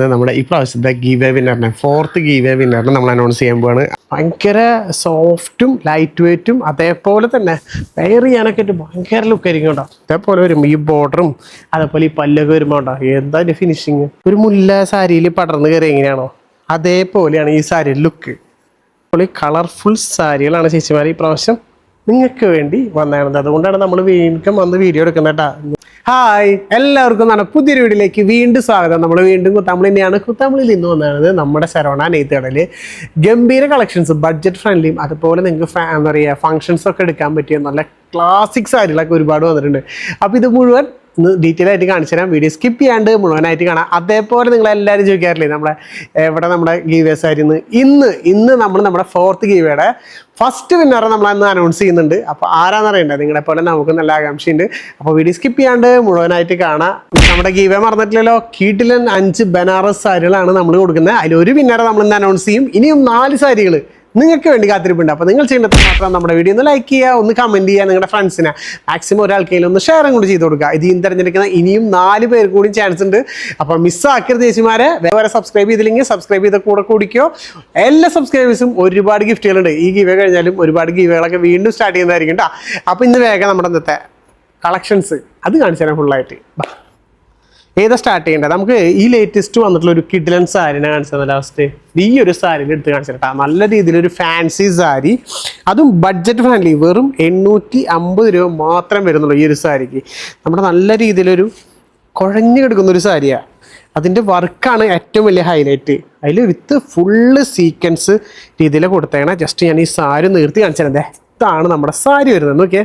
നമ്മുടെ ഈ പ്രാവശ്യത്തെ ഗീവേ വിന്നറിനെ ഫോർത്ത് ഗീവേ വിന്നറിനെ നമ്മൾ അനൗൺസ് ചെയ്യാൻ പോവാണ്. ഭയങ്കര സോഫ്റ്റും ലൈറ്റ് വെയ്റ്റും അതേപോലെ തന്നെ വെയർ ചെയ്യാനൊക്കെ ഭയങ്കര ലുക്ക് ആയിരിക്കും കേട്ടോ. അതേപോലെ വരും ഈ ബോർഡറും അതേപോലെ ഈ പല്ലൊക്കെ വരുമ്പോൾ കേട്ടോ എന്താ അതിന്റെ ഫിനിഷിങ് ഒരു മുല്ല സാരിയിൽ പടർന്നു കയറി എങ്ങനെയാണോ? അതേപോലെയാണ് ഈ സാരി ലുക്ക് അപ്പോൾ ഈ കളർഫുൾ സാരികളാണ് ചേച്ചിമാർ ഈ പ്രാവശ്യം നിങ്ങൾക്ക് വേണ്ടി വന്നായിരുന്നത് അതുകൊണ്ടാണ് നമ്മൾ വീണ്ടും വന്ന് വീഡിയോ എടുക്കുന്നത് കേട്ടോ. ഹായ് എല്ലാവർക്കും നല്ല പുതിയൊരു വീഡിയോയിലേക്ക് വീണ്ടും സ്വാഗതം. നമ്മൾ വീണ്ടും കുത്താമ്പളി തന്നെയാണ്. കുത്താമ്പളിയിൽ ഇന്ന് വന്നത് നമ്മുടെ ശരവണ കടയിൽ ഗംഭീര കളക്ഷൻസ് ബഡ്ജറ്റ് ഫ്രണ്ട്ലിയും അതുപോലെ നിങ്ങൾക്ക് എന്താ പറയുക ഫങ്ഷൻസ് ഒക്കെ എടുക്കാൻ പറ്റിയ നല്ല ക്ലാസിക് സാരികളൊക്കെ ഒരുപാട് വന്നിട്ടുണ്ട്. അപ്പോൾ ഇത് മുഴുവൻ ഡീറ്റെയിൽ ആയിട്ട് കാണിച്ചു തരാം. വീഡിയോ സ്കിപ്പ് ചെയ്യാണ്ട് മുഴുവനായിട്ട് കാണാം. അതേപോലെ നിങ്ങൾ എല്ലാവരും ചോദിക്കാറില്ലേ നമ്മുടെ എവിടെ നമ്മുടെ ഗീവേഴ്സ് ആയിരുന്നു ഇന്ന് ഇന്ന് നമ്മൾ നമ്മുടെ ഫോർത്ത് ഗീവയുടെ ഫസ്റ്റ് വിന്നറെ നമ്മൾ അന്ന് അനൗൺസ് ചെയ്യുന്നുണ്ട്. അപ്പോൾ ആരാന്ന് അറിയണ്ടേ നിങ്ങളെ പോലെ നമുക്ക് നല്ല ആകാംക്ഷയുണ്ട്. അപ്പോൾ വീഡിയോ സ്കിപ്പ് ചെയ്യാണ്ട് മുഴുവനായിട്ട് കാണാം. നമ്മുടെ ഗീവേ മറന്നിട്ടില്ലല്ലോ. കീട്ടിലൻ അഞ്ച് ബനാറസ് സാരികളാണ് നമ്മൾ കൊടുക്കുന്നത്. അതിൽ ഒരു വിന്നറെ നമ്മൾ ഇന്ന് അനൗൺസ് ചെയ്യും. ഇനിയും നാല് സാരികൾ നിങ്ങൾക്ക് വേണ്ടി കാത്തിരിപ്പുണ്ട്. അപ്പോൾ നിങ്ങൾ ചെയ്യേണ്ടത് മാത്രം നമ്മുടെ വീഡിയോ ഒന്ന് ലൈക്ക് ചെയ്യുക ഒന്ന് കമന്റ് ചെയ്യുക നിങ്ങളുടെ ഫ്രണ്ട്സിനെ മാക്സിമം ഒരാൾക്കെങ്കിലും ഒന്ന് ഷെയറും കൂടി ചെയ്ത് കൊടുക്കുക. ഇത് ഇന്ന് തിരഞ്ഞെടുക്കുന്ന ഇനിയും നാല് പേർ കൂടി ചാൻസ് ഉണ്ട്. അപ്പോൾ മിസ്സാക്കരുത് ചേച്ചിമാരെ. വേറെ സബ്സ്ക്രൈബ് ചെയ്തില്ലെങ്കിൽ സബ്സ്ക്രൈബ് ചെയ്ത കൂടെ കൂടിക്കോ. എല്ലാ സബ്സ്ക്രൈബേഴ്സും ഒരുപാട് ഗിഫ്റ്റുകളുണ്ട് ഈ ഗീവ കഴിഞ്ഞാലും ഒരുപാട് ഗീവകളൊക്കെ വീണ്ടും സ്റ്റാർട്ട് ചെയ്യുന്നതായിരിക്കും കേട്ടോ അപ്പോൾ ഇന്ന് വേഗം നമ്മുടെ ഇന്നത്തെ കളക്ഷൻസ് അത് കാണിച്ചു തരാം ഫുള്ളായിട്ട് ഏതാ സ്റ്റാർട്ട് ചെയ്യേണ്ടത്? നമുക്ക് ഈ ലേറ്റസ്റ്റ് വന്നിട്ടുള്ള ഒരു കിഡിലൻ സാരിനെ കാണിച്ചത് ലാസ്റ്റ് ഈ ഒരു സാരിയിൽ എടുത്ത് കാണിച്ചിട്ടാ നല്ല രീതിയിലൊരു ഫാൻസി സാരി. അതും ബഡ്ജറ്റ് ഫ്രണ്ട്ലി വെറും എണ്ണൂറ്റി അമ്പത് രൂപ മാത്രം വരുന്നുള്ളൂ ഈ ഒരു സാരിക്ക്. നമ്മുടെ നല്ല രീതിയിലൊരു കുഴഞ്ഞു കിടക്കുന്ന ഒരു സാരിയാണ് അതിന്റെ വർക്കാണ് ഏറ്റവും വലിയ ഹൈലൈറ്റ് അതിൽ വിത്ത് ഫുള്ള് സീക്വൻസ് രീതിയിൽ കൊടുത്തേക്കണേ. ജസ്റ്റ് ഞാൻ ഈ സാരി നിർത്തി കാണിച്ചതേ ഇതാണ് നമ്മുടെ സാരി വരുന്നത്. നോക്കിയേ.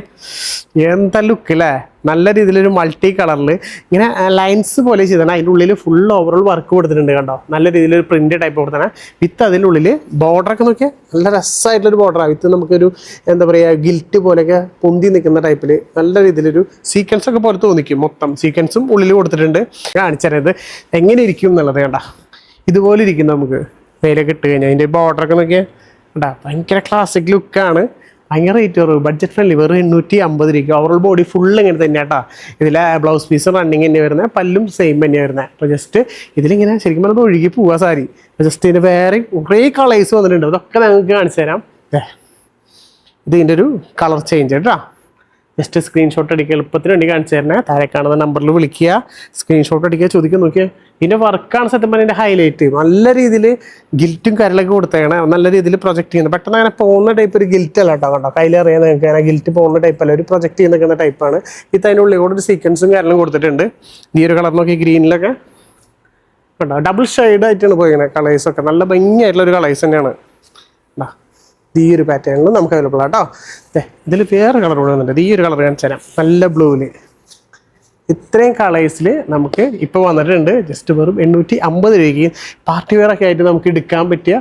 എന്താ ലുക്ക് അല്ലേ നല്ല രീതിയിലൊരു മൾട്ടി കളറിൽ ഇങ്ങനെ ലൈൻസ് പോലെ ചെയ്താണ് അതിന്റെ ഉള്ളിൽ ഫുൾ ഓവറോൾ വർക്ക് കൊടുത്തിട്ടുണ്ട് കണ്ടോ? നല്ല രീതിയിലൊരു പ്രിന്റ് ടൈപ്പ് കൊടുത്തതാണ് വിത്ത് അതിന്റെ ഉള്ളിൽ ബോർഡറൊക്കെ നോക്കിയാൽ നല്ല രസമായിട്ടുള്ളൊരു ബോർഡറാണ് വിത്ത് നമുക്കൊരു എന്താ പറയുക ഗിൽറ്റ് പോലെയൊക്കെ പൊന്തി നിൽക്കുന്ന ടൈപ്പിൽ നല്ല രീതിയിലൊരു സീക്വൻസ് ഒക്കെ പോലെ തോന്നിക്കും മൊത്തം. സീക്വൻസും ഉള്ളിൽ കൊടുത്തിട്ടുണ്ട്. കാണിച്ചത് എങ്ങനെ ഇരിക്കും എന്നുള്ളത് കണ്ട? ഇതുപോലെ ഇരിക്കും നമുക്ക്. മേലൊക്കെ ഇട്ട് കഴിഞ്ഞാൽ അതിന്റെ ബോർഡറൊക്കെ നോക്കിയാൽ കണ്ടാ? ഭയങ്കര ക്ലാസിക് ലുക്കാണ് ഭയങ്കര റേറ്റ് കുറവ്. ബഡ്ജറ്റ് ഫ്രണ്ട്ലി വെറും എണ്ണൂറ്റി അമ്പത് രൂപ ഓവറോൾ ബോഡി ഫുൾ ഇങ്ങനെ തന്നെ കേട്ടോ ഇതിലെ ബ്ലൗസ് പീസ് റണ്ണിങ് തന്നെ വരുന്നത് പല്ലും സെയിം തന്നെ വരുന്നത് അപ്പോൾ ജസ്റ്റ് ഇതിലിങ്ങനെ ശരിക്കും പറഞ്ഞാൽ ഒഴുകി പോവാ സാരി. ജസ്റ്റ് ഇതിന് വേറെ കുറേ കളേഴ്സ് വന്നിട്ടുണ്ട്. അതൊക്കെ നിങ്ങൾക്ക് കാണിച്ചു തരാം ഇതിന്റെ ഒരു കളർ ചേഞ്ച് കേട്ടോ ജസ്റ്റ് സ്ക്രീൻഷോട്ട് അടിക്കുക. എളുപ്പത്തിന് വേണ്ടി കാണിച്ചു തരണേ. താഴെ കാണുന്ന നമ്പറിൽ വിളിക്കുക. സ്ക്രീൻഷോട്ട് അടിക്കുക ചോദിക്കുക നോക്കിയാൽ ഇതിന്റെ വർക്കാണ് സത്യം പറഞ്ഞാൽ ഹൈലൈറ്റ് നല്ല രീതിയിൽ ഗിൽറ്റും കരളൊക്കെ കൊടുത്തേക്കണേ. നല്ല രീതിയിൽ പ്രൊജക്ട് ചെയ്യുന്നത്. പെട്ടെന്ന് അങ്ങനെ പോകുന്ന ടൈപ്പ് ഒരു ഗിൽറ്റ് അല്ല കേട്ടോ. കണ്ടോ? കയ്യിൽ അറിയാൻ നിങ്ങൾക്ക് അങ്ങനെ ഗിൽറ്റ് പോകുന്ന ടൈപ്പ് അല്ല. ഒരു പ്രൊജക്ട് ചെയ്യുന്ന നിൽക്കുന്ന ടൈപ്പാണ് ഇത് അതിന്റെ ഉള്ളിൽ കൂടെ ഒരു സീക്വൻസും കാര്യങ്ങളും കൊടുത്തിട്ടുണ്ട്. ഈ ഒരു കളർ നോക്കി ഗ്രീനിലൊക്കെ. കണ്ടോ? ഡബിൾ ഷെയ്ഡ് ആയിട്ടാണ് പോയിരുന്നത് കളേഴ്സൊക്കെ നല്ല ഭംഗിയായിട്ടുള്ള ഒരു കളേഴ്സ് തന്നെയാണ്. ഇത് ഈ ഒരു പാറ്റേണിൽ നമുക്ക് അവൈലബിൾ ആട്ടോ ഇതിൽ വേറെ കളർ കൂടെ വന്നിട്ടുണ്ട് ഈ ഒരു കളർ കാണിച്ചു തരാം. നല്ല ബ്ലൂവിൽ ഇത്രയും കളേഴ്സിൽ നമുക്ക് ഇപ്പോൾ വന്നിട്ടുണ്ട്. ജസ്റ്റ് വെറും എണ്ണൂറ്റി അമ്പത് രൂപയ്ക്ക് പാർട്ടി വെയർ ഒക്കെ ആയിട്ട് നമുക്ക് എടുക്കാൻ പറ്റിയ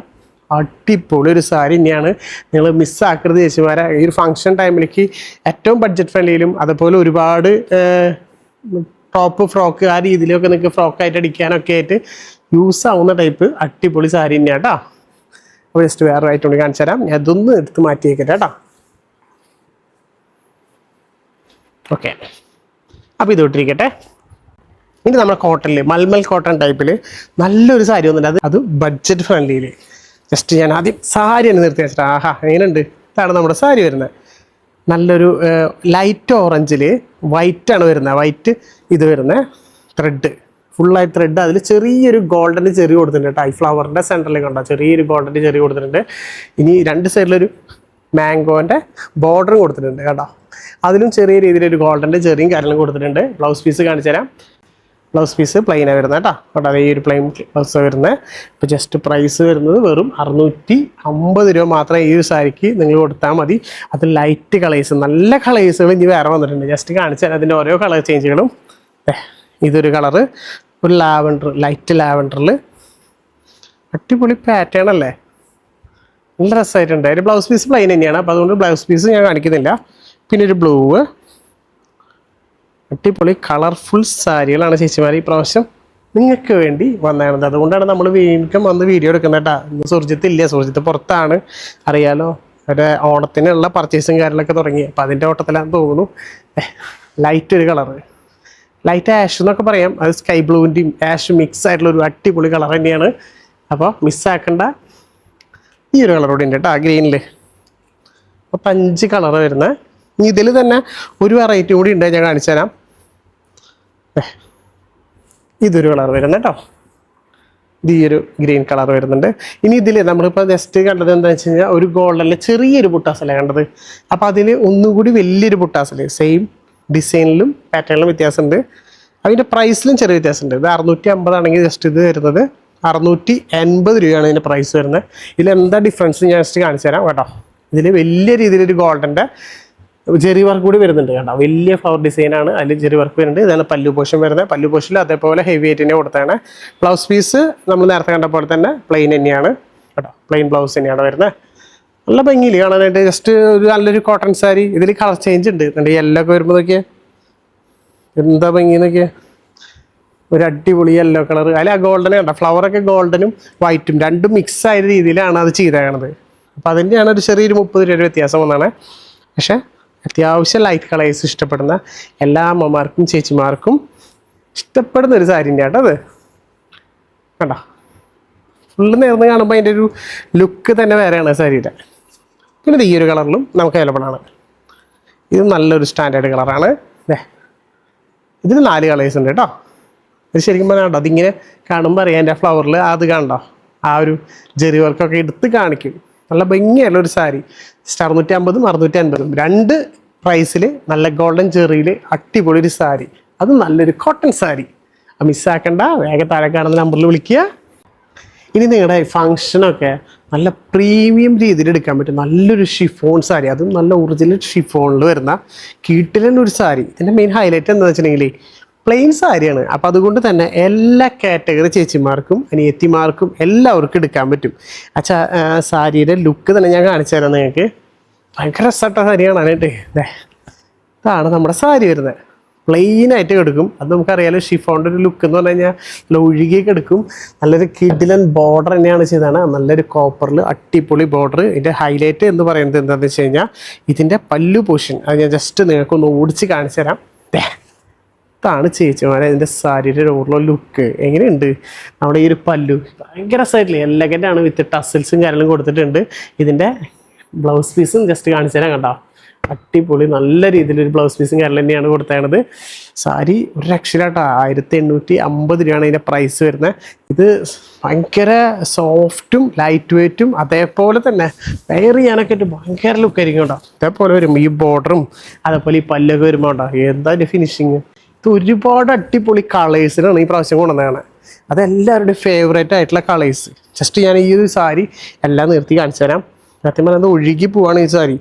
അടിപൊളി ഒരു സാരി തന്നെയാണ്. നിങ്ങൾ മിസ്സാക്കരുത് ചേച്ചിമാരെ. ഈ ഒരു ഫംഗ്ഷൻ ടൈമിലേക്ക് ഏറ്റവും ബഡ്ജറ്റ് ഫ്രണ്ട്ലിയിലും അതുപോലെ ഒരുപാട് ടോപ്പ് ഫ്രോക്ക് ആ രീതിയിലൊക്കെ നിങ്ങൾക്ക് ഫ്രോക്കായിട്ട് അടിക്കാനൊക്കെ ആയിട്ട് യൂസ് ആവുന്ന ടൈപ്പ് അടിപൊളി സാരി തന്നെയാണ് കേട്ടോ അപ്പോൾ ജസ്റ്റ് വേറെ ആയിട്ട് കൊണ്ട് കാണിച്ചു തരാം. ഞാൻ അതൊന്ന് എടുത്ത് മാറ്റിയേക്കട്ടെ കേട്ടോ. ഓക്കെ അപ്പോൾ ഇത് ഇട്ടിരിക്കട്ടെ. ഇനി നമ്മുടെ കോട്ടണിൽ മൽമൽ കോട്ടൺ ടൈപ്പിൽ നല്ലൊരു സാരി വന്നിട്ടുണ്ട്. അത് അത് ബഡ്ജറ്റ് ഫ്രണ്ട്ലിയിൽ ജസ്റ്റ് ഞാൻ ആദ്യം സാരി തന്നെ നിർത്തി വെച്ചിട്ട്. ആഹാ എങ്ങനെയുണ്ട്? ഇതാണ് നമ്മുടെ സാരി വരുന്നത്. നല്ലൊരു ലൈറ്റ് ഓറഞ്ചിൽ വൈറ്റ് ആണ് വരുന്നത്. വൈറ്റ് ഇത് വരുന്നത്. ത്രെഡ് ഫുള്ളായി ത്രെഡ് അതിൽ ചെറിയൊരു ഗോൾഡൻ ചെറിയ കൊടുത്തിട്ടുണ്ട് ഐ ഫ്ലവറിന്റെ സെന്ററിൽ കണ്ടോ ചെറിയൊരു ഗോൾഡൻ ചെറിയ കൊടുത്തിട്ടുണ്ട്. ഇനി രണ്ട് സൈഡിലൊരു മാംഗോന്റെ ബോർഡർ കൊടുത്തിട്ടുണ്ട് കേട്ടോ. അതിലും ചെറിയ രീതിയിലൊരു ഗോൾഡന്റെ ചെറിയും കാര്യങ്ങളും കൊടുത്തിട്ടുണ്ട്. ബ്ലൗസ് പീസ് കാണിച്ചു തരാം. ബ്ലൗസ് പീസ് പ്ലെയിനാണ് വരുന്നത് കേട്ടോ. കേട്ടോ ഈ ഒരു പ്ലെയിൻ ബ്ലൗസ് വരുന്നത്. ഇപ്പോൾ ജസ്റ്റ് പ്രൈസ് വരുന്നത് വെറും അറുന്നൂറ്റി അമ്പത് രൂപ മാത്രമേ ഈ ഒരു സാരിക്ക് നിങ്ങൾ കൊടുത്താൽ മതി. അത് ലൈറ്റ് കളേഴ്സ് നല്ല കളേഴ്സുകൾ ഇനി വേറെ വന്നിട്ടുണ്ട്. ജസ്റ്റ് കാണിച്ചാൽ അതിന്റെ ഓരോ കളർ ചേഞ്ചുകളും ഇതൊരു കളറ് ഒരു ലാവൻഡർ ലൈറ്റ് ലാവൻഡറിൽ അടിപൊളി പാറ്റേൺ അല്ലേ? നല്ല രസമായിട്ടുണ്ട് അതിന്റെ ബ്ലൗസ് പീസ് പ്ലെയിൻ തന്നെയാണ്. അപ്പോൾ അതുകൊണ്ട് ബ്ലൗസ് പീസ് ഞാൻ കാണിക്കുന്നില്ല. പിന്നെ ഒരു ബ്ലൂ അടിപൊളി കളർഫുൾ സാരികളാണ് ചേച്ചിമാർ ഈ പ്രാവശ്യം നിങ്ങൾക്ക് വേണ്ടി വന്നതാണ് അതുകൊണ്ടാണ് നമ്മൾ വീണ്ടും വന്ന് വീഡിയോ എടുക്കുന്നത് കേട്ടോ ഇന്ന് സുർജിത്ത് ഇല്ല. സുർജിത്ത് പുറത്താണ്. അറിയാലോ. ഒരു ഓണത്തിനുള്ള പർച്ചേസും കാര്യങ്ങളൊക്കെ തുടങ്ങി. അപ്പോൾ അതിന്റെ ഓട്ടത്തിലാണെന്ന് തോന്നുന്നു. ലൈറ്റ് ഒരു കളറ് ലൈറ്റ് ആഷ് എന്നൊക്കെ പറയാം. അത് സ്കൈ ബ്ലൂവിന്റെയും ആഷ് മിക്സ് ആയിട്ടുള്ള ഒരു അടിപൊളി കളർ തന്നെയാണ്. അപ്പോൾ മിസ്സാക്കേണ്ട ഈ ഒരു കളറോടെ ഉണ്ട് കേട്ടോ ഗ്രീനിൽ അപ്പോൾ അഞ്ച് കളർ വരുന്ന. ഇതിൽ തന്നെ ഒരു വെറൈറ്റി കൂടി ഉണ്ട് ഞാൻ കാണിച്ചു തരാം. ഇതൊരു കളർ വരുന്നത് കേട്ടോ ഇത് ഈ ഒരു ഗ്രീൻ കളർ വരുന്നുണ്ട്. ഇനി ഇതിൽ നമ്മളിപ്പോൾ ജസ്റ്റ് കണ്ടത് എന്താണെന്ന് വെച്ച് കഴിഞ്ഞാൽ ഒരു ഗോൾഡല്ല ചെറിയൊരു പുട്ടാസല കണ്ടത്? അപ്പോൾ അതിൽ ഒന്നുകൂടി വലിയൊരു പുട്ടാസല സെയിം ഡിസൈനിലും പാറ്റേണിലും വ്യത്യാസമുണ്ട്. അതിന്റെ പ്രൈസിലും ചെറിയ വ്യത്യാസമുണ്ട്. ഇത് അറുന്നൂറ്റി അമ്പതാണെങ്കിൽ ജസ്റ്റ് ഇത് വരുന്നത് അറുന്നൂറ്റി എൺപത് രൂപയാണ് ഇതിന്റെ പ്രൈസ് വരുന്നത്. ഇതിൽ എന്താ ഡിഫറൻസ് ഞാൻ ജസ്റ്റ് കാണിച്ചു തരാം കേട്ടോ. ഇതിൽ വലിയ രീതിയിലൊരു ഗോൾഡന്റെ ജെറി വർക്ക് കൂടി വരുന്നുണ്ട് കേട്ടോ. വലിയ ഫ്ലവർ ഡിസൈനാണ് അതിൽ ജെറി വർക്ക് വരുന്നുണ്ട്. ഇതാണ് പല്ലു പോഷൻ വരുന്നത്. പല്ലു പോഷനിൽ അതേപോലെ ഹെവി ആയിട്ട് കൊടുത്താണ് ബ്ലൗസ് പീസ് നമ്മൾ നേരത്തെ കണ്ട പോലെ തന്നെ പ്ലെയിൻ തന്നെയാണ് കേട്ടോ. പ്ലെയിൻ ബ്ലൗസ് തന്നെയാണ് വരുന്നത്. നല്ല ഭംഗിയിൽ കാണാനായിട്ട്. ജസ്റ്റ് ഒരു നല്ലൊരു കോട്ടൺ സാരി ഇതിൽ കളർ ചേഞ്ച് ഉണ്ട്. എന്നിട്ട് യെല്ലോ ഒക്കെ വരുമ്പോൾ നോക്കിയേ. എന്താ ഭംഗി എന്നൊക്കെ ഒരു അടിപൊളി യെല്ലോ കളർ അതിൽ ആ ഗോൾഡൻ കണ്ട? ഫ്ലവറൊക്കെ ഗോൾഡനും വൈറ്റും രണ്ടും മിക്സ് ആയ രീതിയിലാണ് അത് ചെയ്തേക്കണത്. അപ്പോൾ അതിന്റെയാണ് ഒരു ചെറിയൊരു മുപ്പത് രൂപയുടെ വ്യത്യാസം വന്നാണ് പക്ഷേ അത്യാവശ്യം ലൈറ്റ് കളേഴ്സ് ഇഷ്ടപ്പെടുന്ന എല്ലാ അമ്മമാർക്കും ചേച്ചിമാർക്കും ഇഷ്ടപ്പെടുന്ന ഒരു സാരിന്റെ ആട്ടോ അത്. കണ്ടോ? ഫുള്ള് നേർന്ന് കാണുമ്പോൾ അതിന്റെ ഒരു ലുക്ക് തന്നെ വേറെയാണ് സാരിയുടെ. പിന്നെ ഈ ഒരു കളറിലും നമുക്ക് അവൈലബിൾ ആണ്. ഇത് നല്ലൊരു സ്റ്റാൻഡേർഡ് കളറാണ് അല്ലേ ഇതിൽ നാല് കളേഴ്സ് ഉണ്ട് കേട്ടോ. ഇത് ശരിക്കും പറഞ്ഞാൽ അതിങ്ങനെ കാണുമ്പോൾ അറിയാം എന്റെ ഫ്ലവറിൽ അത് കണ്ടോ? ആ ഒരു ജെറി വർക്കൊക്കെ എടുത്ത് കാണിക്കും. നല്ല ഭംഗിയുള്ള ഒരു സാരി. അറുന്നൂറ്റി അമ്പതും അറുന്നൂറ്റി അൻപതും രണ്ട് പ്രൈസിൽ നല്ല ഗോൾഡൻ ജെറിയിൽ അടിപൊളി ഒരു സാരി. അത് നല്ലൊരു കോട്ടൺ സാരി. മിസ്സാക്കണ്ട വേഗം താഴെ കാണുന്ന നമ്പറിൽ വിളിക്കുക. ഇനി നിങ്ങളുടെ ഫങ്ഷനൊക്കെ നല്ല പ്രീമിയം രീതിയിൽ എടുക്കാൻ പറ്റും. നല്ലൊരു ഷിഫോൺ സാരി. അതും നല്ല ഒറിജിനൽ ഷിഫോണിൽ വരുന്ന കീട്ടിലൻ ഒരു സാരി. ഇതിന്റെ മെയിൻ ഹൈലൈറ്റ് എന്താണെന്ന് വെച്ചിട്ടുണ്ടെങ്കിൽ പ്ലെയിൻ സാരിയാണ്. അപ്പം അതുകൊണ്ട് തന്നെ എല്ലാ കാറ്റഗറി ചേച്ചിമാർക്കും അനിയത്തിമാർക്കും എല്ലാവർക്കും എടുക്കാൻ പറ്റും. അച്ഛാ സാരിയുടെ ലുക്ക് തന്നെ ഞാൻ കാണിച്ചു തരാം നിങ്ങൾക്ക് ഭയങ്കര രസമായിട്ട സാരി കാണാനായിട്ട് ഇതാണ് നമ്മുടെ സാരി വരുന്നത്. പ്ലെയിൻ ആയിട്ട് കിടക്കും. അത് നമുക്കറിയാലോ ഷിഫോണിന്റെ ഒരു ലുക്ക് എന്ന് പറഞ്ഞു കഴിഞ്ഞാൽ നല്ല ഒഴുകി കിടക്കും നല്ലൊരു കിഡിലൻ ബോർഡർ തന്നെയാണ് ചെയ്തതാണ്. നല്ലൊരു കോപ്പറിൽ അട്ടിപ്പൊളി ബോർഡർ ഇതിന്റെ ഹൈലൈറ്റ് എന്ന് പറയുന്നത് എന്താണെന്ന് വെച്ച് കഴിഞ്ഞാൽ ഇതിന്റെ പല്ലു പോഷൻ അത് ഞാൻ ജസ്റ്റ് നിങ്ങൾക്കൊന്ന് ഓടിച്ച് കാണിച്ചു തരാം. ഇതാണ് ചേച്ചിമാരെ ഇതിന്റെ സാരിയുടെ ഓവറോൾ ലുക്ക് എങ്ങനെയുണ്ട്? നമ്മുടെ ഈ ഒരു പല്ലു. ഭയങ്കര രസമായിട്ടില്ലേ? എലഗന്റ് ആണ് വിത്ത് ടസിൽസും കാര്യങ്ങളും കൊടുത്തിട്ടുണ്ട്. ഇതിന്റെ ബ്ലൗസ് പീസും ജസ്റ്റ് കാണിച്ചു തരാം കണ്ടോ അടിപൊളി നല്ല രീതിയിൽ ഒരു ബ്ലൗസ് പീസും കാര്യങ്ങൾ തന്നെയാണ് കൊടുത്തേണത് സാരി ഒരു രക്ഷയിലാട്ടോ ആയിരത്തി എണ്ണൂറ്റി അമ്പത് രൂപയാണ് ഇതിന്റെ പ്രൈസ് വരുന്നത്. ഇത് ഭയങ്കര സോഫ്റ്റും ലൈറ്റ് വെയ്റ്റും അതേപോലെ തന്നെ വെയർ ചെയ്യാനൊക്കെ ഭയങ്കര ലുക്കായിരിക്കും കേട്ടോ. അതേപോലെ വരും ഈ ബോർഡറും അതേപോലെ ഈ പല്ലൊക്കെ വരുമ്പോൾ കേട്ടോ എന്താ അതിന്റെ ഫിനിഷിങ് ഇത് ഒരുപാട് അടിപൊളി കളേഴ്സിനാണ് ഈ പ്രാവശ്യം കൊണ്ടുവന്നതാണ് അതെല്ലാവരുടെയും ഫേവറേറ്റ് ആയിട്ടുള്ള കളേഴ്സ് ജസ്റ്റ് ഞാൻ ഈ ഒരു സാരി എല്ലാം നിർത്തി കാണിച്ചു തരാം. സത്യം പറഞ്ഞാൽ ഒഴുകി പോവാണ് ഈ സാരി.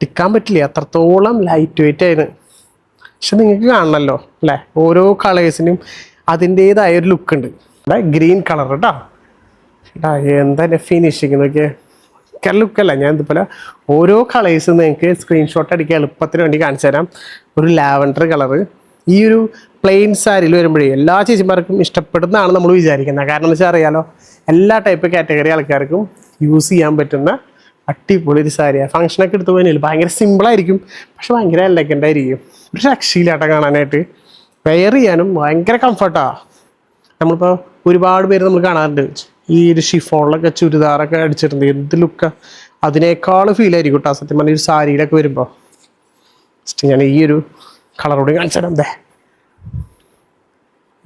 ടിക്കാൻ പറ്റില്ല. അത്രത്തോളം ലൈറ്റ് വെയിറ്റ് ആയിരുന്നു. പക്ഷെ നിങ്ങൾക്ക് കാണണല്ലോ അല്ലേ? ഓരോ കളേഴ്സിനും അതിന്റേതായ ഒരു ലുക്ക് ഉണ്ട്. അതെ ഗ്രീൻ കളർ കേട്ടോ എടാ, എന്താ ഫിനിഷിങ് നോക്കിയേ. ഭയങ്കര ലുക്കല്ല ഞാൻ ഇതുപോലെ ഓരോ കളേഴ്സ് നിങ്ങൾക്ക് സ്ക്രീൻഷോട്ട് അടിക്കാൻ എളുപ്പത്തിന് വേണ്ടി കാണിച്ചു തരാം. ഒരു ലാവൻഡർ കളറ് ഈ ഒരു പ്ലെയിൻ സാരിയിൽ വരുമ്പോഴേ എല്ലാ ചേച്ചിമാർക്കും ഇഷ്ടപ്പെടുന്നതാണ് നമ്മൾ വിചാരിക്കുന്നത്. കാരണം എന്ന് വെച്ചാൽ അറിയാലോ എല്ലാ ടൈപ്പ് കാറ്റഗറി ആൾക്കാർക്കും യൂസ് ചെയ്യാൻ പറ്റുന്ന അടിപൊളി ഒരു സാരിയാണ് ഫംഗ്ഷനൊക്കെ എടുത്തു പോയില്ല ഭയങ്കര സിമ്പിളായിരിക്കും പക്ഷെ ഭയങ്കര എലഗന്റ് ആയിരിക്കും. ഒരു രക്ഷയിലാട്ടം കാണാനായിട്ട്. വെയർ ചെയ്യാനും ഭയങ്കര കംഫർട്ടാണ് നമ്മളിപ്പോൾ ഒരുപാട് പേര് നമ്മൾ കാണാറുണ്ട്. ഈ ഒരു ഷിഫോണിലൊക്കെ ചുരിദാറൊക്കെ അടിച്ചിട്ടുണ്ട്. എന്ത് ലുക്ക അതിനേക്കാൾ ഫീൽ ആയിരിക്കും കേട്ടോ സത്യം പറഞ്ഞ ഒരു സാരിയിലൊക്കെ വരുമ്പോൾ ജസ്റ്റ് ഞാൻ ഈ ഒരു കളറോട് കാണിച്ചു തരാം ദേ.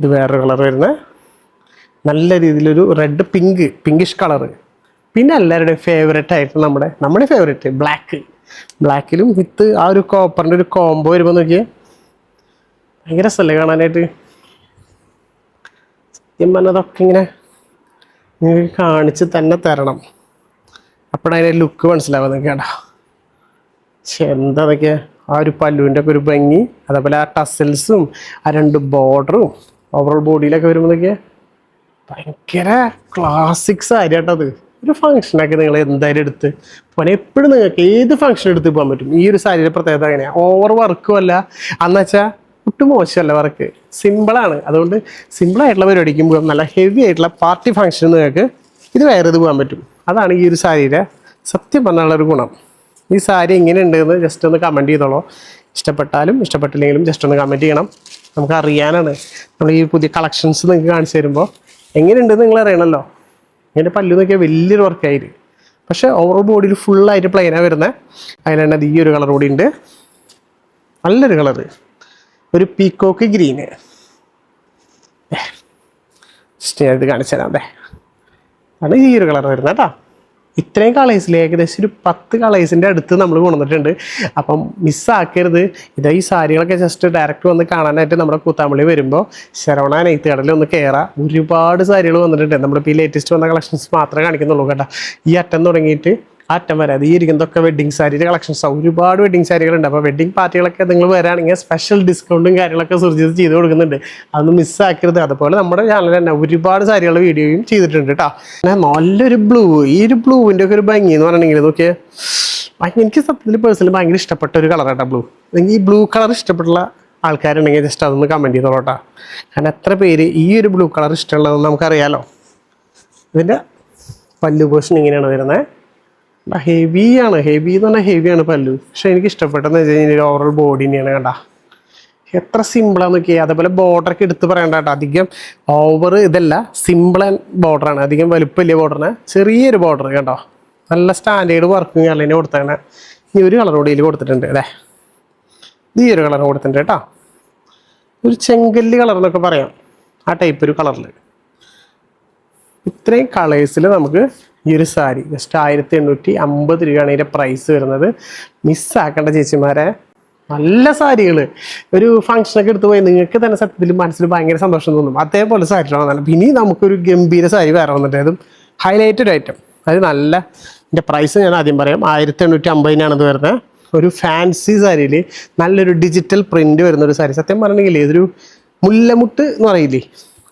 ഇത് വേറൊരു കളർ വരുന്നത് നല്ല രീതിയിലൊരു റെഡ് പിങ്ക് പിങ്കിഷ് കളറ് പിന്നെ എല്ലാവരുടെയും ഫേവറേറ്റ് ആയിട്ട് നമ്മുടെ നമ്മുടെ ഫേവറേറ്റ് ബ്ലാക്ക് ബ്ലാക്കിലും വിത്ത് ആ ഒരു കോപ്പറിന്റെ ഒരു കോംബോ വരുമ്പോൾ നോക്കിയേ. ഭയങ്കര രസമല്ലേ കാണാനായിട്ട്. സത്യം പറഞ്ഞതൊക്കെ ഇങ്ങനെ നിങ്ങൾക്ക് കാണിച്ച് തന്നെ തരണം. അപ്പോഴതിന്റെ ലുക്ക് നിങ്ങൾക്ക് കേട്ടോ. എന്താ ആ ഒരു പല്ലുവിന്റെ ഒക്കെ ഒരു ഭംഗി അതേപോലെ ആ ടസൽസും ആ രണ്ട് ബോർഡറും ഓവറോൾ ബോഡിയിലൊക്കെ വരുമ്പോഴൊക്കെ ഭയങ്കര ക്ലാസിക്സ് സാരി ഒരു ഫംഗ്ഷനൊക്കെ നിങ്ങൾ എന്തായാലും എടുത്ത് പോകാൻ എപ്പോഴും നിങ്ങൾക്ക് ഏത് ഫംഗ്ഷൻ എടുത്ത് പോകാൻ പറ്റും? ഈ ഒരു സാരിയുടെ പ്രത്യേകത അങ്ങനെയാണ് ഓവർ വർക്കും അല്ല. അന്ന് വെച്ചാൽ ഒട്ടും മോശമല്ല വർക്ക് സിമ്പിളാണ് അതുകൊണ്ട് സിമ്പിളായിട്ടുള്ള പരിപാടിക്കും പോകാം. നല്ല ഹെവി ആയിട്ടുള്ള പാർട്ടി ഫംഗ്ഷൻ നിങ്ങൾക്ക് ഇത് വേറെ ഇത് പോകാൻ പറ്റും? അതാണ് ഈ ഒരു സാരിയുടെ സത്യം ഒരു ഗുണം. ഈ സാരി എങ്ങനെയുണ്ടെന്ന് ജസ്റ്റ് ഒന്ന് കമന്റ് ചെയ്തോളൂ. ഇഷ്ടപ്പെട്ടാലും ഇഷ്ടപ്പെട്ടില്ലെങ്കിലും ജസ്റ്റ് ഒന്ന് കമന്റ് ചെയ്യണം. നമുക്ക് അറിയാനാണ്. നമ്മൾ ഈ പുതിയ കളക്ഷൻസ് നിങ്ങൾക്ക് കാണിച്ചു തരുമ്പോൾ എങ്ങനെയുണ്ടെന്ന് നിങ്ങൾ അറിയണമല്ലോ. എന്റെ പല്ലു നോക്കിയാൽ വലിയൊരു വർക്കായിട്ട് പക്ഷേ ഓവർ ബോഡിയിൽ ഫുള്ളായിട്ട് പ്ലെയിനാണ് വരുന്നത് അതിലാണ് അത് ഈ ഒരു കളർ കൂടി ഉണ്ട്. നല്ലൊരു കളർ ഒരു പീക്കോക്ക് ഗ്രീന് ജസ്റ്റ് കാണിച്ചു തരാം അതെ ആണ് ഈ ഒരു കളർ വരുന്നത് കേട്ടോ. ഇത്രയും കളേഴ്സിൽ ഏകദേശം ഒരു പത്ത് കളേഴ്സിന്റെ അടുത്ത് നമ്മൾ കൊണ്ടുവന്നിട്ടുണ്ട്. അപ്പം മിസ്സാക്കരുത് ഇത് ഈ സാരികളൊക്കെ ജസ്റ്റ് ഡയറക്റ്റ് വന്ന് കാണാനായിട്ട് നമ്മുടെ കൂത്താമ്പള്ളി വരുമ്പോൾ ശരവണ നെയ്ത്ത് കടലിൽ ഒന്ന് കയറാം ഒരുപാട് സാരികൾ വന്നിട്ടുണ്ട്. നമ്മളിപ്പോൾ ഈ ലേറ്റസ്റ്റ് വന്ന കളക്ഷൻസ് മാത്രമേ കാണിക്കുന്നുള്ളൂ കേട്ടോ. ഈ അറ്റം തുടങ്ങിയിട്ട് അറ്റം വരെ. അത് ഈ ഇരിക്കുന്നതൊക്കെ വെഡിങ് സാരിയുടെ കളക്ഷൻസ് ഒരുപാട് വെഡിങ് സാരികളുണ്ട് അപ്പോൾ വെഡിങ് പാർട്ടികളൊക്കെ നിങ്ങൾ വരാണെങ്കിൽ സ്പെഷ്യൽ ഡിസ്കൗണ്ടും കാര്യങ്ങളൊക്കെ സുർജിത് ചെയ്ത് കൊടുക്കുന്നുണ്ട്. അതൊന്നും മിസ്സാക്കരുത് അതുപോലെ നമ്മുടെ ചാനലിൽ തന്നെ ഒരുപാട് സാരികളുടെ വീഡിയോയും ചെയ്തിട്ടുണ്ട് കേട്ടോ നല്ലൊരു ബ്ലൂ ഈ ഒരു ബ്ലൂവിന്റെ ഒക്കെ ഒരു ഭംഗി എന്ന് പറഞ്ഞിട്ടുണ്ടെങ്കിൽ നോക്കിയേ. എനിക്ക് സത്യത്തിൽ പേഴ്സണലി ഭയങ്കര ഇഷ്ടപ്പെട്ട ഒരു കളറാട്ടോ ബ്ലൂ എനിക്ക് ഈ ബ്ലൂ കളർ ഇഷ്ടപ്പെട്ടുള്ള ആൾക്കാരുണ്ടെങ്കിൽ ജസ്റ്റ് അതൊന്ന് കമന്റ് ചെയ്തോളൂ കേട്ടോ കാരണം എത്ര പേര് ഈ ഒരു ബ്ലൂ കളർ ഇഷ്ടമുള്ളതെന്ന് നമുക്കറിയാലോ. ഇതിന്റെ പല്ലു പോഷൻ ഇങ്ങനെയാണ് വരുന്നത്. ഹെവിയാണ് ഹെവി എന്ന് പറഞ്ഞാൽ ഹെവിയാണ് പല്ലു. പക്ഷെ എനിക്ക് ഇഷ്ടപ്പെട്ടെന്ന് വെച്ച് കഴിഞ്ഞാൽ ഓവറോൾ ബോഡി തന്നെയാണ് കണ്ട. എത്ര സിമ്പിളാന്ന് നോക്കിയാൽ അതേപോലെ ബോർഡറൊക്കെ എടുത്ത് പറയണ്ട കേട്ടോ. അധികം ഓവർ ഇതല്ല സിമ്പിൾ ആൻഡ് ബോർഡറാണ് അധികം വലുപ്പമില്ല ബോർഡറിന് ചെറിയൊരു ബോർഡർ കേട്ടോ നല്ല സ്റ്റാൻഡേർഡ് വർക്കും കല്ലിന് കൊടുത്താണ് ഈ ഒരു കളർ കൂടി കൊടുത്തിട്ടുണ്ട്. അല്ലേ ഈ ഒരു കളർ കൊടുത്തിട്ടുണ്ട് കേട്ടോ. ഒരു ചെങ്കല്ല് കളർ എന്നൊക്കെ പറയാം. ആ ടൈപ്പ് ഒരു കളറിൽ ഇത്രയും കളേഴ്സിൽ നമുക്ക് ഈ ഒരു സാരി. ജസ്റ്റ് ആയിരത്തി എണ്ണൂറ്റി അമ്പത് രൂപയാണ് ഇതിന്റെ പ്രൈസ് വരുന്നത്. മിസ്സാക്കേണ്ട ചേച്ചിമാരെ. നല്ല സാരികൾ ഒരു ഫംഗ്ഷനൊക്കെ എടുത്തു പോയി നിങ്ങൾക്ക് തന്നെ സത്യത്തിൽ മനസ്സിൽ ഭയങ്കര സന്തോഷം തോന്നും. അതേപോലെ സാരികളാണ് നല്ല. പിന്നെ നമുക്കൊരു ഗംഭീര സാരി വേറെ വന്നിട്ട് അതും ഹൈലൈറ്റഡ് ഐറ്റം അത് നല്ല. ഇതിന്റെ പ്രൈസ് ഞാൻ ആദ്യം പറയാം. ആയിരത്തി എണ്ണൂറ്റി അമ്പതിനാണ് ഇത് വരുന്നത്. ഒരു ഫാൻസി സാരിയിൽ നല്ലൊരു ഡിജിറ്റൽ പ്രിന്റ് വരുന്ന ഒരു സാരി. സത്യം പറഞ്ഞെങ്കിൽ ഇതൊരു മുല്ലമുട്ട് എന്ന് പറയില്ലേ?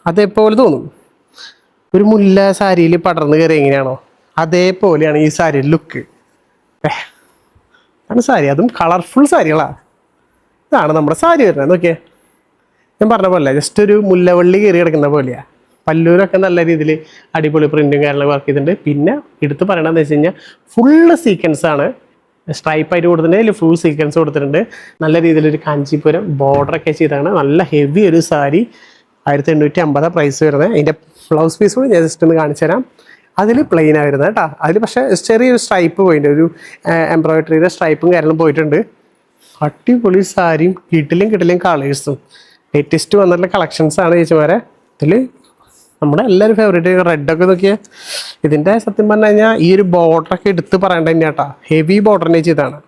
അതേപോലെ തോന്നും. ഒരു മുല്ല സാരിയിൽ പടർന്നു കയറി എങ്ങനെയാണോ? അതേപോലെയാണ് ഈ സാരി ലുക്ക് ആണ് സാരി. അതും കളർഫുൾ സാരികളാ. ഇതാണ് നമ്മുടെ സാരി വരുന്നത്. നോക്കിയേ. ഞാൻ പറഞ്ഞ പോലെ ജസ്റ്റ് ഒരു മുല്ലവള്ളി കയറി കിടക്കുന്ന പോലെയാ. പല്ലൂരൊക്കെ നല്ല രീതിയിൽ അടിപൊളി പ്രിന്റും കാര്യങ്ങളൊക്കെ വർക്ക് ചെയ്തിട്ടുണ്ട്. പിന്നെ എടുത്ത് പറയണമെന്ന് വെച്ച് കഴിഞ്ഞാൽ ഫുള്ള് സീക്വൻസ് ആണ്. സ്ട്രൈപ്പ് ആയിട്ട് കൊടുത്തിട്ടുണ്ട്. അതിൽ ഫുൾ സീക്വൻസ് കൊടുത്തിട്ടുണ്ട്. നല്ല രീതിയിലൊരു കാഞ്ചീപുരം ബോർഡറൊക്കെ ചെയ്താണ്. നല്ല ഹെവി ഒരു സാരി. ആയിരത്തി എണ്ണൂറ്റി അമ്പതാണ് പ്രൈസ് വരുന്നത്. അതിന്റെ ബ്ലൗസ് പീസ് കൂടി ഞാൻ ജസ്റ്റ് ഒന്ന് കാണിച്ചു തരാം. അതിൽ പ്ലെയിൻ വരുന്നത് കേട്ടോ. അതിൽ പക്ഷേ ചെറിയൊരു സ്ട്രൈപ്പ് പോയിട്ടുണ്ട്. ഒരു എംബ്രോയിഡറിയുടെ സ്ട്രൈപ്പും കാര്യങ്ങളും പോയിട്ടുണ്ട്. അടിപൊളി സാരിയും കിട്ടിലും കിട്ടിലും കളേഴ്സും ലേറ്റസ്റ്റ് വന്നിട്ടുള്ള കളക്ഷൻസ് ആണ് ചേച്ചിമാരെ ഇതിൽ നമ്മുടെ എല്ലാവരും ഫേവറേറ്റ് റെഡൊക്കെ നോക്കിയാൽ ഇതിന്റെ സത്യം പറഞ്ഞു കഴിഞ്ഞാൽ ഈ ഒരു ബോർഡറൊക്കെ എടുത്ത് പറയേണ്ട തന്നെ കേട്ടോ ഹെവി ബോർഡറിനെ ചെയ്താണ്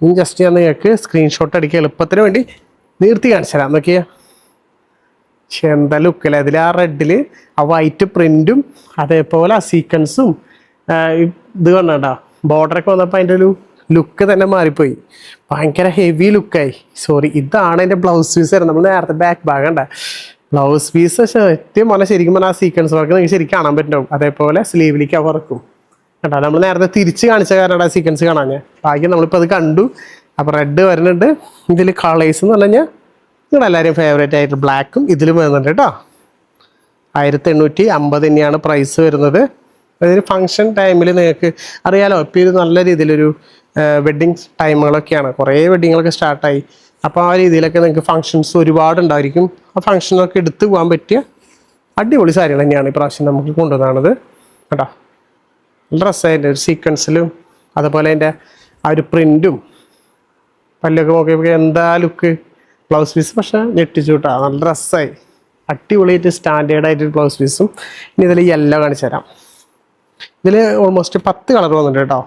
ഇനി ജസ്റ്റ് ഞാൻ നിങ്ങൾക്ക് സ്ക്രീൻഷോട്ട് അടിക്കുക എളുപ്പത്തിന് വേണ്ടി നിർത്തി കാണിച്ചു തരാം. നോക്കിയാൽ പക്ഷെ എന്താ ലുക്കല്ലേ അതിൽ ആ റെഡിൽ ആ വൈറ്റ് പ്രിന്റും അതേപോലെ ആ സീക്വൻസും ഇത് കണ്ടോ ബോർഡറൊക്കെ വന്നപ്പോൾ അതിന്റെ ഒരു ലുക്ക് തന്നെ മാറിപ്പോയി. ഭയങ്കര ഹെവി ലുക്കായി സോറി ഇതാണ് എന്റെ ബ്ലൗസ് പീസ് വരുന്നത് നമ്മൾ നേരത്തെ ബാക്ക് ഭാഗം ഉണ്ടാ ബ്ലൗസ് പീസ് ശരിക്കും പറഞ്ഞാൽ ശരിക്കും പറഞ്ഞാൽ ആ സീക്വൻസ് വർക്ക് നിങ്ങൾക്ക് ശരിക്കും കാണാൻ പറ്റും അതേപോലെ സ്ലീവിലേക്ക് ആ വർക്കും കേട്ടോ നമ്മൾ നേരത്തെ തിരിച്ച് കാണിച്ച കാരണം ആ സീക്വൻസ് കാണാൻ ഞാൻ ഭാഗ്യം നമ്മളിപ്പോൾ അത് കണ്ടു. അപ്പോൾ റെഡ് വരുന്നുണ്ട്. ഇതിൽ കളേഴ്സ് എന്ന് പറഞ്ഞു കഴിഞ്ഞാൽ നിങ്ങളെല്ലാവരും ഫേവറേറ്റ് ആയിട്ട് ബ്ലാക്കും ഇതിലും വരുന്നുണ്ട് കേട്ടോ. ആയിരത്തി എണ്ണൂറ്റി അമ്പത് തന്നെയാണ് പ്രൈസ് വരുന്നത്. അതായത് ഫംഗ്ഷൻ ടൈമിൽ നിങ്ങൾക്ക് അറിയാലോ ഇപ്പോൾ ഒരു നല്ല രീതിയിലൊരു വെഡ്ഡിങ് ടൈമുകളൊക്കെയാണ് കുറേ വെഡ്ഡിങ്ങുകളൊക്കെ സ്റ്റാർട്ടായി അപ്പോൾ ആ രീതിയിലൊക്കെ നിങ്ങൾക്ക് ഫങ്ഷൻസ് ഒരുപാട് ഉണ്ടായിരിക്കും. ആ ഫംഗ്ഷനൊക്കെ എടുത്തു പോകാൻ പറ്റിയ അടിപൊളി സാരികൾ തന്നെയാണ് ഈ പ്രാവശ്യം നമുക്ക് കൊണ്ടുവന്നത് കേട്ടോ നല്ല രസമായിട്ട് ഒരു സീക്വൻസിലും അതുപോലെ അതിന്റെ ആ ഒരു പ്രിന്റും പല്ലൊക്കെ നോക്കിയപ്പോൾ എന്താ ലുക്ക് ബ്ലൗസ് പീസ് പക്ഷേ ഞെട്ടിച്ചൂട്ടാ നല്ല രസമായി അടിപൊളിയായിട്ട് സ്റ്റാൻഡേർഡ് ആയിട്ട് ബ്ലൗസ് പീസും ഇനി ഇതിൽ യെല്ലോ കാണിച്ചു തരാം. ഇതിൽ ഓൾമോസ്റ്റ് പത്ത് കളർ വന്നിട്ടുണ്ട് കേട്ടോ.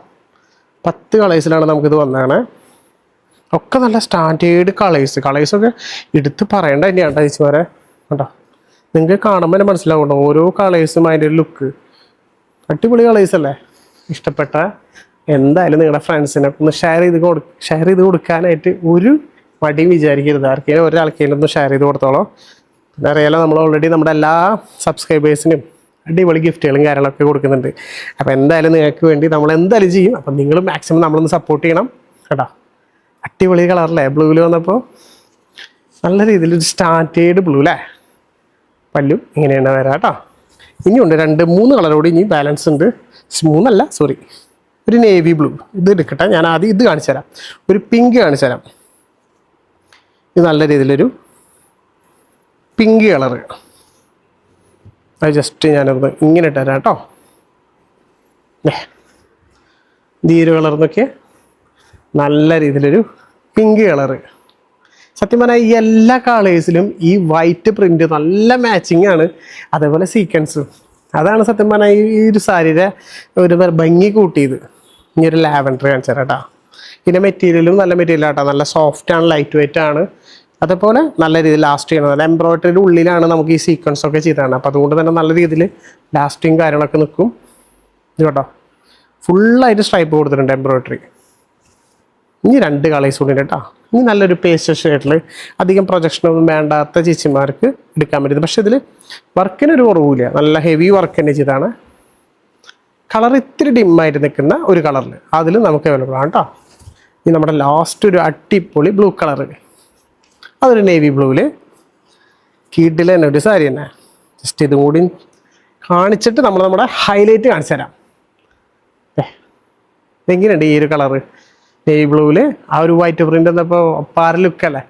പത്ത് കളേഴ്സിലാണ് നമുക്കിത് വന്നതാണ് ഒക്കെ നല്ല സ്റ്റാൻഡേർഡ് കളേഴ്സ് കളേഴ്സൊക്കെ എടുത്ത് പറയേണ്ട തന്നെയാണ് ചേച്ചിമാരെ കേട്ടോ നിങ്ങൾക്ക് കാണുമ്പോൾ തന്നെ മനസ്സിലാവുണ്ടോ ഓരോ കളേഴ്സും അതിന്റെ ഒരു ലുക്ക് അടിപൊളി കളേഴ്സ് അല്ലേ? ഇഷ്ടപ്പെട്ട എന്തായാലും നിങ്ങളുടെ ഫ്രണ്ട്സിനെ ഒന്ന് ഷെയർ ചെയ്ത് കൊടു ഷെയർ ചെയ്ത് കൊടുക്കാനായിട്ട് ഒരു മടിയും വിചാരിക്കരുത്. ആർക്കെങ്കിലും ഒരാൾക്കെങ്കിലും ഒന്ന് ഷെയർ ചെയ്ത് കൊടുത്തോളോ. പിന്നെ അറിയാലോ നമ്മൾ ഓൾറെഡി നമ്മുടെ എല്ലാ സബ്സ്ക്രൈബേഴ്സിനും അടിപൊളി ഗിഫ്റ്റുകളും കാര്യങ്ങളൊക്കെ കൊടുക്കുന്നുണ്ട്. അപ്പോൾ എന്തായാലും നിങ്ങൾക്ക് വേണ്ടി നമ്മൾ എന്തായാലും ചെയ്യും. അപ്പം നിങ്ങൾ മാക്സിമം നമ്മളൊന്ന് സപ്പോർട്ട് ചെയ്യണം കേട്ടോ. അടിപൊളി കളറല്ലേ ബ്ലൂവിൽ വന്നപ്പോൾ നല്ല രീതിയിൽ ഒരു സ്റ്റാൻഡേർഡ് ബ്ലൂ അല്ലേ പല്ലു ഇങ്ങനെയാണ് വരാം കേട്ടോ. ഇനിയുണ്ട് രണ്ട് മൂന്ന് കളറോട് ഇനി ബാലൻസ് ഉണ്ട്. മൂന്നല്ല സോറി ഒരു നേവി ബ്ലൂ ഇത് എടുക്കട്ടെ. ഞാൻ ആദ്യം ഇത് കാണിച്ചു തരാം ഒരു പിങ്ക് കാണിച്ചു തരാം ഇത് നല്ല രീതിയിലൊരു പിങ്ക് കളറ് അത് ജസ്റ്റ് ഞാനൊന്ന് ഇങ്ങനെ ഇട്ടുതരാം കേട്ടോ. ധീര ഈ കളർന്നൊക്കെ നല്ല രീതിയിലൊരു പിങ്ക് കളറ് സത്യം പറഞ്ഞാൽ ഈ എല്ലാ കളേഴ്സിലും ഈ വൈറ്റ് പ്രിന്റ് നല്ല മാച്ചിങ് ആണ്. അതേപോലെ സീക്വൻസും അതാണ് സത്യം പറഞ്ഞാൽ ഈ ഒരു സാരിയുടെ ഒരു ഭംഗി കൂട്ടിയത്. ഇനി ഒരു ലാവൻഡർ കാണിച്ചു കേട്ടോ. ഇതിന്റെ മെറ്റീരിയലും നല്ല മെറ്റീരിയൽ ആട്ടോ. നല്ല സോഫ്റ്റ് ആണ് ലൈറ്റ് വെയിറ്റ് ആണ്. അതേപോലെ നല്ല രീതിയിൽ ലാസ്റ്റ് ചെയ്യണം. നല്ല എംബ്രോയിഡറിയുടെ ഉള്ളിലാണ് നമുക്ക് ഈ സീക്വൻസ് ഒക്കെ ചെയ്തതാണ് അപ്പോൾ അതുകൊണ്ട് തന്നെ നല്ല രീതിയിൽ ലാസ്റ്റിങ് കാര്യങ്ങളൊക്കെ നിൽക്കും. ഇത് കേട്ടോ ഫുള്ളായിട്ട് സ്ട്രൈപ്പ് കൊടുത്തിട്ടുണ്ട് എംബ്രോയിഡറി ഇനി രണ്ട് കളേഴ്സ് കൂടി കേട്ടോ. ഇനി നല്ലൊരു പേസ്റ്റ് ഷേഡിൽ അധികം പ്രൊജക്ഷനൊന്നും വേണ്ടാത്ത ചേച്ചിമാർക്ക് എടുക്കാൻ പറ്റും. പക്ഷെ ഇതിൽ വർക്കിനൊരു കുറവില്ല നല്ല ഹെവി വർക്ക് തന്നെ ചെയ്താണ് കളർ ഇത്തിരി ഡിമ്മായിട്ട് നിൽക്കുന്ന ഒരു കളറിൽ അതിൽ നമുക്ക് അവൈലബിൾ ആണ് കേട്ടോ. ഇനി നമ്മുടെ ലാസ്റ്റ് ഒരു അടിപൊളി ബ്ലൂ കളർ അതൊരു നേവി ബ്ലൂവിൽ കീട്ടിൽ തന്നെ ഒരു സാരി തന്നെ. ജസ്റ്റ് ഇതും കൂടി കാണിച്ചിട്ട് നമ്മൾ നമ്മുടെ ഹൈലൈറ്റ് കാണിച്ചു തരാം. ഏ, ഇതെങ്ങനെയുണ്ട് ഈ ഒരു കളറ് നേവി ബ്ലൂവിൽ ആ ഒരു വൈറ്റ് പ്രിന്റ് എന്നപ്പോൾ പാറ ലുക്കല്ലേ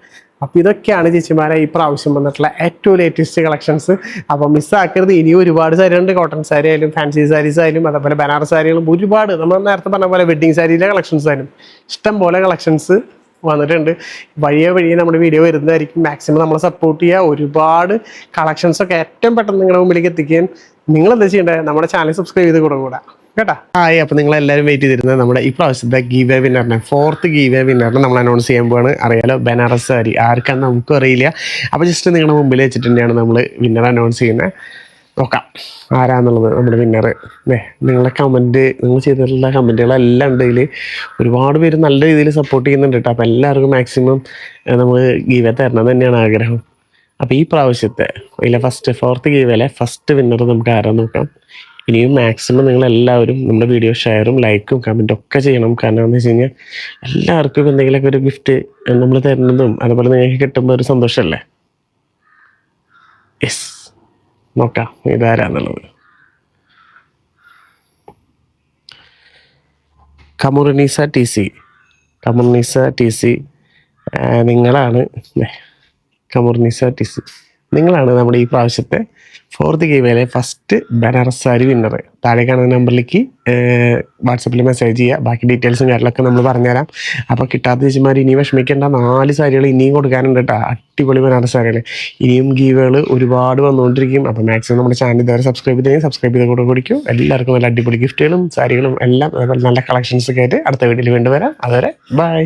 അപ്പോൾ ഇതൊക്കെയാണ് ചേച്ചിമാരെ ഈ പ്രാവശ്യം വന്നിട്ടുള്ള ഏറ്റവും ലേറ്റസ്റ്റ് കളക്ഷൻസ് അപ്പോൾ മിസ്സാക്കരുത് ഇനിയും ഒരുപാട് സാരി ഉണ്ട്. കോട്ടൺ സാരി ആയാലും ഫാൻസി സാരീസ് ആയാലും അതേപോലെ ബനാറസ് സാരികളും ഒരുപാട്. നമ്മൾ നേരത്തെ പറഞ്ഞ പോലെ വെഡ്ഡിങ് സാരിയിലെ കളക്ഷൻസ് ആയാലും ഇഷ്ടം പോലെ കളക്ഷൻസ് വന്നിട്ടുണ്ട്. വഴിയെ വഴിയെ നമ്മുടെ വീഡിയോ വരുന്നതായിരിക്കും. മാക്സിമം നമ്മളെ സപ്പോർട്ട് ചെയ്യുക ഒരുപാട് കളക്ഷൻസൊക്കെ ഏറ്റവും പെട്ടെന്ന് നിങ്ങളുടെ മുമ്പിലേക്ക് എത്തിക്കാൻ നിങ്ങളെന്താ ചെയ്യേണ്ടത്? നമ്മുടെ ചാനൽ സബ്സ്ക്രൈബ് ചെയ്ത് കൂടാ. കേട്ടാ? ആയി അപ്പോൾ നിങ്ങൾ എല്ലാവരും വെയിറ്റ് ചെയ്തിരുന്നത് നമ്മുടെ ഈ പ്രാവശ്യത്തെ ഗീവേ വിന്നറിനെ ഫോർത്ത് ഗീവേ വിന്നറിനെ നമ്മൾ അനൗൺസ് ചെയ്യാൻ പോവാണ്. അറിയാലോ ബനാറസ് സാരി. ആർക്കാന്ന് നമുക്കും അറിയില്ല. അപ്പോൾ ജസ്റ്റ് നിങ്ങളുടെ മുമ്പിൽ വെച്ചിട്ട് തന്നെയാണ് നമ്മൾ വിന്നർ അനൗൺസ് ചെയ്യുന്നത്. നോക്കാം ആരാന്നുള്ളത് നമ്മുടെ വിന്നർ അല്ലേ നിങ്ങളുടെ കമന്റ് നിങ്ങൾ ചെയ്തിട്ടുള്ള കമന്റുകളെല്ലാം ഉണ്ട് ഇതിൽ ഒരുപാട് പേര് നല്ല രീതിയിൽ സപ്പോർട്ട് ചെയ്യുന്നുണ്ട് കേട്ടോ. അപ്പോൾ എല്ലാവർക്കും മാക്സിമം നമ്മൾ ഗീവേ തരണം തന്നെയാണ് ആഗ്രഹം. അപ്പോൾ ഈ പ്രാവശ്യത്തെ ഇല്ല ഫസ്റ്റ് ഫോർത്ത് ഗീവേലെ ഫസ്റ്റ് വിന്നർ നമുക്ക് ആരാ നോക്കാം? ഇനിയും മാക്സിമം നിങ്ങൾ എല്ലാവരും നമ്മുടെ വീഡിയോ ഷെയറും ലൈക്കും കമന്റും ഒക്കെ ചെയ്യണം. കാരണം എന്ന് വെച്ച് കഴിഞ്ഞാൽ എല്ലാവർക്കും എന്തെങ്കിലുമൊക്കെ ഒരു ഗിഫ്റ്റ് നമ്മൾ തരുന്നതും അതുപോലെ നിങ്ങൾക്ക് കിട്ടുമ്പോൾ ഒരു സന്തോഷമല്ലേ യെസ് നോക്കാം ഇതാരാന്നുള്ളത്. Kamarunnisa T C Kamarunnisa T C നിങ്ങളാണ്. കമുറനീസ ടി സി നിങ്ങളാണ് നമ്മുടെ ഈ പ്രാവശ്യത്തെ ഫോർത്ത് ഗെയിമിലെ ഫസ്റ്റ് ബനാറസ് സാരി വിന്നർ താഴെ കാണുന്ന നമ്പറിലേക്ക് വാട്സപ്പിൽ മെസ്സേജ് ചെയ്യുക. ബാക്കി ഡീറ്റെയിൽസും കാര്യങ്ങളൊക്കെ നമ്മൾ പറഞ്ഞുതരാം. അപ്പോൾ കിട്ടാത്ത ചേച്ചിമാർ ഇനി വിഷമിക്കേണ്ട. നാല് സാരികൾ ഇനിയും കൊടുക്കാനുണ്ട് കേട്ടോ അടിപൊളി ബനാറസ് സാരികൾ ഇനിയും ഗീവുകൾ ഒരുപാട് വന്നുകൊണ്ടിരിക്കും. അപ്പോൾ മാക്സിമം നമ്മുടെ ചാനൽ ഇതുവരെ സബ്സ്ക്രൈബ് ചെയ്തെങ്കിൽ സബ്സ്ക്രൈബ് ചെയ്ത് കൂടെ കുടിക്കും. എല്ലാവർക്കും നല്ല അടിപൊളി ഗിഫ്റ്റുകളും സാരികളും എല്ലാം നല്ല കളക്ഷൻസൊക്കെ ആയിട്ട് അടുത്ത വീഡിയോയിൽ വീണ്ടും വരാം. അതുവരെ ബൈ